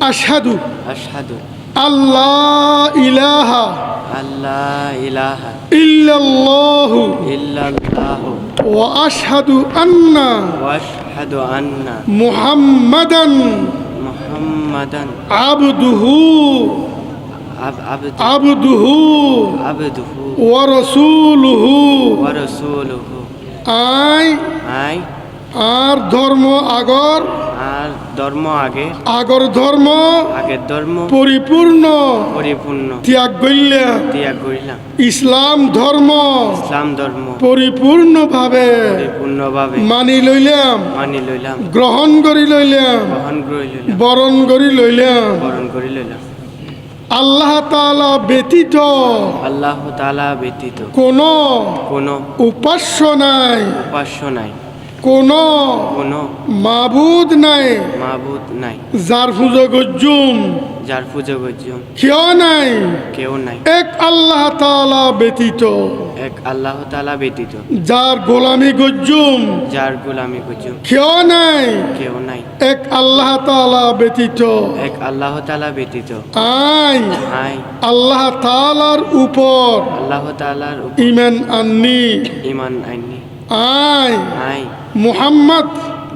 আশহাদু আশহাদু আল্লাহ ইলাহা আল্লাহ ইলাহা ইল্লাল্লাহু ইল্লাল্লাহু ওয়া আশহাদু আন্না ওয়া আশহাদু আন্না মুহাম্মাদান মুহাম্মাদান আবদুহু আব- আবদ আবদুহু আবদুহু ওয়া রাসূলুহু ওয়া রাসূলুহু আই আই আর ধর্ম আগর আর ধর্ম আগে। আগর ধর্ম আগের ধর্ম পরিপূর্ণ। পরিপূর্ণ। ত্যাগ করলে ত্যাগ করিলাম ইসলাম ধর্ম ইসলাম ধর্ম পরিপূর্ণভাবে পরিপূর্ণভাবে মানি লইলাম। মানি লইলাম। গ্রহণ করি লইলাম। গ্রহণ করে লইলাম। বরণ করি লইলাম। বরণ করে লইলাম। আল্লাহ তাআলা ব্যতীত আল্লাহ তাআলা ব্যতীত কোনো কোনো উপাস্য নাই। উপাস্য নাই। কোনো কোনো মাবুদ নাই। মাবুদ নাই। যার পুজো গজ্জুম যার পুজো করছিম কেউ নাই। কেউ নাই। এক আল্লাহ তাআলা ব্যতীত। এক আল্লাহ তাআলা ব্যতীত। যার গোলামি গজ্জুম যার গোলামি করছিম কেউ নাই। কেউ নাই। এক আল্লাহ তাআলা ব্যতীত। এক আল্লাহ তাআলা ব্যতীত। আই। আই। আল্লাহ তাআলার উপর। আল্লাহ তাআলার উপর। ইমান আননি। ইমান আইনি আই মুহাম্মদ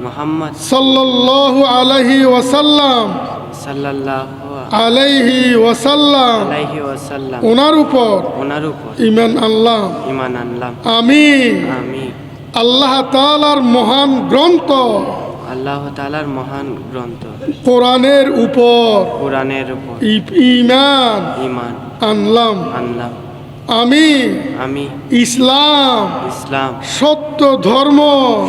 মুহাম্মদ সাল্লাল্লাহু আলাইহি ওয়াসাল্লাম। সাল্লাল্লাহু আলাইহি ওয়াসাল্লাম। আলাইহি ওয়াসাল্লাম। ওনার উপর ওনার উপর। ইমান আল্লাহ ইমান আনলাম। আমি আমি আল্লাহ তাআলার মহান গ্রন্থ। আল্লাহ তাআলার মহান গ্রন্থ। কোরআনের উপর কোরআনের উপর। ইমান ইমান আনলাম। আনলাম। আমি আমি ইসলাম ইসলাম সত্য ধর্ম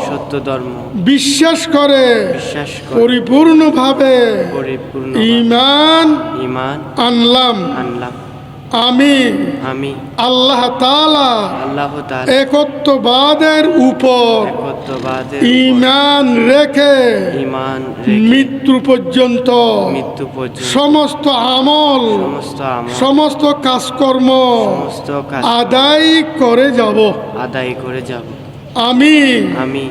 সত্য ধর্ম বিশ্বাস করে বিশ্বাস করে পরিপূর্ণভাবে পরিপূর্ণ ইমান ইমান আনলাম। আনলাম। আমি আমি আল্লাহ তাআলা আল্লাহ একত্ববাদের উপর ইমান রেখে ইমান মৃত্যু পর্যন্ত মৃত্যু সমস্ত আমল সমস্ত কাজকর্ম আদায় করে যাব। আদায় করে যাব। আমি আমি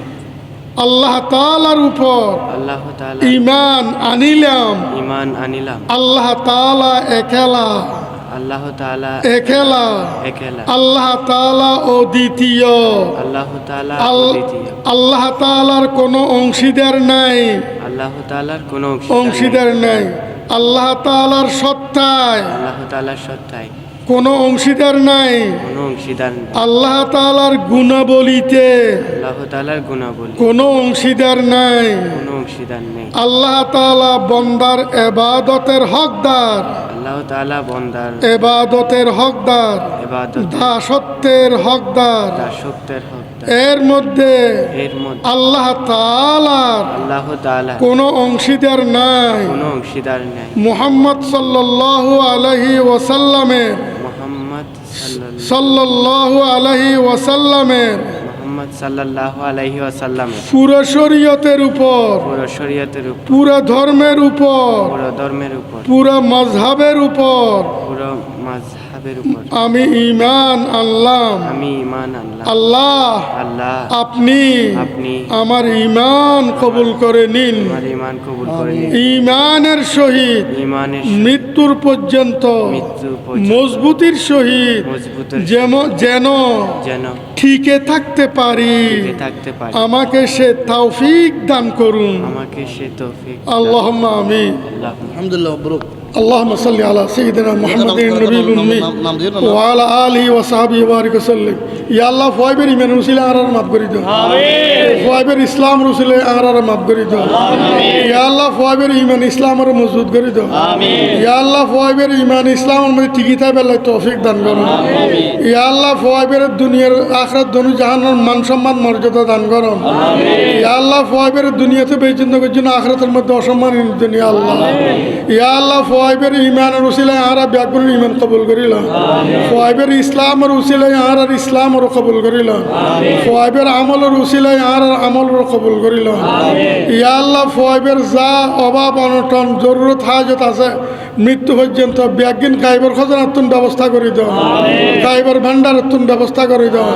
আল্লাহ তাআলার উপর আল্লাহ ইমান আনিলাম। ইমান আনিলাম। আল্লাহ তালা একেলা আল্লাহ তাআলা একেলা। একেলা। আল্লাহ তাআলা ও দ্বিতীয় আল্লাহ তাআলা আল- আল্লাহ তাআলার কোনো অংশীদার নাই। আল্লাহ তাআলার কোনো অংশীদার নাই। আল্লাহ তাআলার সত্তায়। আল্লাহ তাআলার সত্তায়। কোনো অংশীদার নাই। কোনো অংশীদার আল্লাহ তাআলার গুণাবলিতে। আল্লাহ তাআলার গুণাবলী। কোনো অংশীদার নাই। কোনো অংশীদার নেই। আল্লাহ তাআলা বন্দার এবাদতের হকদার। আল্লাহ তাআলা বন্দার। এবাদতের হকদার দাসত্বের হকদার। দাসত্বের হকদার। এর মধ্যে এর মধ্যে। আল্লাহ তাআলার আল্লাহ তাআলা। কোনো অংশীদার নাই। কোনো অংশীদার নেই। মুহাম্মদ সাল্লাল্লাহু আলাইহি ওয়াসাল্লামের মোহাম্মদ সাল্লাল্লাহু সাল্লাল্লাহু আলাইহি ওয়াসাল্লামের মোহাম্মদ সাল্লাল্লাহু আলাইহি ওয়াসাল্লাম। পুরো শরীয়তের উপর পুরো শরীয়তের উপর পুরো ধর্মের উপর পুরো ধর্মের উপর পুরো মজহাবের উপর। পুরো উপর। আমি ঈমান আনলাম। আমি ঈমান আনলাম। আল্লাহ আল্লাহ আপনি আপনি আমার ঈমান কবুল করে নিন। আমার ঈমান কবুল করে নিন। ঈমানের সহিত ঈমানের মৃত্যুর পর্যন্ত মজবুতির সহিত মজবুতের যেন যেন যেন ঠিকে থাকতে পারি। থাকতে পারি। আমাকে সে তৌফিক দান করুন। আমাকে সে তৌফিক দান। আল্লাহ আমি আলহামদুলিল্লাহ মবরুক اللهم صل على سيدنا محمد النبي الأمي وعلى آله وصحبه وبارك وسلم يا الله فايبر ইমান রসুলে আর মাফ করে দাও ফয়েবের ইসলাম রসুলে আর মাফ করে দাও ইয়া আল্লাহ ফয়েবের ইমান ইসলাম আর মজবুত করে দাও ইয়া আল্লাহ ফয়েবের ইমান ইসলামের মধ্যে টিকি থাকবে আল্লাহ তৌফিক দান করো ইয়া আল্লাহ ফয়েবের দুনিয়ার আখরাত ধনু জাহানোর মান সম্মান মর্যাদা দান করো ইয়া আল্লাহ ফয়েবের দুনিয়াতে বেচিন্ত করছেন আখরাতের মধ্যে অসম্মান দুনিয়া আল্লাহ ইয়া আল্লাহ ফয়েবের ইমানের উসিলায় ব্যাগুনের ইমান কবুল করিল ফয়েবের ইসলামের উসিলায় আর ইসলামরও কবুল করিল ফয়েবের আমলের উসিলায় আর কবুল ইয়া আল্লাহ যা অভাব অনটন জরুরত হাজত আছে মৃত্যু পর্যন্ত ব্যাগিন কাইবার খজনাতুন ব্যবস্থা করে দাও। কাইবার ভান্ডারতুন ব্যবস্থা করে দাও।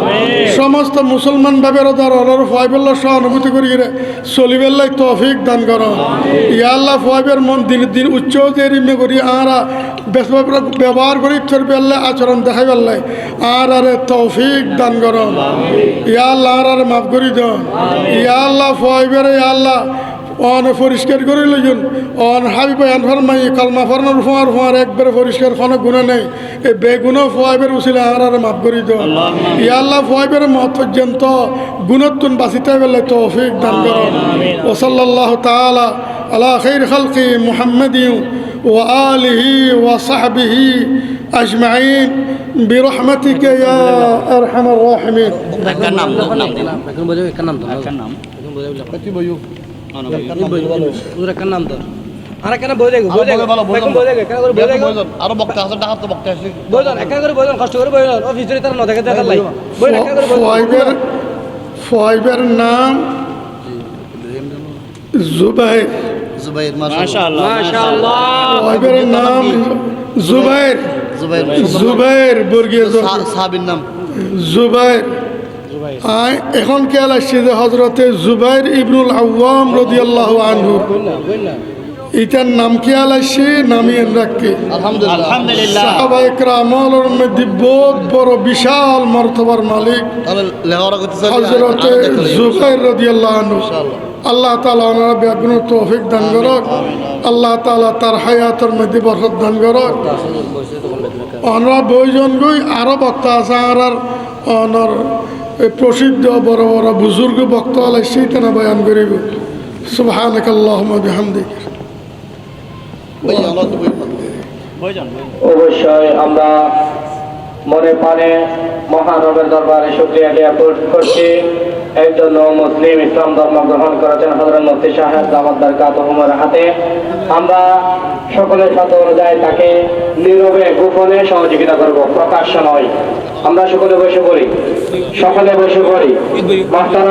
সমস্ত মুসলমান ভাবের দ্বার অনর ফয়বেল্লা সহানুভূতি করি রে চলিবেল্লাই তৌফিক দান কর। ইয়া আল্লাহ ফয়বের মন দিন দিন উচ্চ দেরিমে করি আরা ব্যবহার করি তোর বেল্লে আচরণ দেখাই বেল্লাই আর আরে তৌফিক দান কর। ইয়া আল্লাহ আর আরে মাফ করি দাও। ইয়া আল্লাহ ফয়বের ইয়া আল্লাহ অন পরিষ্কার করে লইন অন হাবিব আন ফরমাই কালমা ফরনার ফোয়ার ফোয়ার একবারে পরিষ্কার কোনো গুণা নেই। এই বেগুনও ফোয়াইবের উচিলে আর আর মাফ করি দাও। ইয়া আল্লাহ ফোয়াইবের মত পর্যন্ত গুণত্তুন বাঁচিতে বেলে তৌফিক দান করো। ও সাল্লাল্লাহু তাআলা আলা খাইর খালকি মুহাম্মাদিন ওয়া আলিহি ওয়া সাহবিহি আজমাইন برحمتك يا ارحم الراحمين একটার নাম দাও, জুবাইর মাশাআল্লাহ। নাম জুবাইর। জুবাইর জুবাইর বর্গীয় সাহাবীর নাম। জুবাইর। এখন খেয়াল আসছে যে হজরতে জুবাইর ইবনুল আওয়াম রদিয়াল্লাহ আনহু? এটার নাম খেয়াল আসছে? নামিয়েন রাখকে বহুত বড় বিশাল মর্তবার মালিক। হজরতে জুবাইর রদিয়াল্লাহ আনহু। আল্লাহ তালা ওনারা ব্যাগুন তৌফিক দান করক। আল্লাহ তালা তার হায়াতের মধ্যে বরকত দান করক। ওনারা বইজন গই আরও বক্তা আছে আর অনর এই প্রসিদ্ধ বড় বড় বুজুর্গ বক্তা আলাই সেইখানে বয়ান করিব। সুবহানাক আল্লাহুম্মা বিহামদিক। অবশ্যই আমরা মনে প্রাণে মহানবের দরবারে শুক্রিয়া জ্ঞাপন করছি। একজন মুসলিম ইসলাম ধর্ম গ্রহণ করেছেন হজরত মুফতি সাহেব দামাদ্দার কাতহুমের হাতে। আমরা সকলের সাথে অনুযায়ী তাকে নীরবে, গোপনে সহযোগিতা করব, প্রকাশ্য নয়। আমরা সকলে বসে পড়ি, সকলে বসে পড়ি। মাস্টার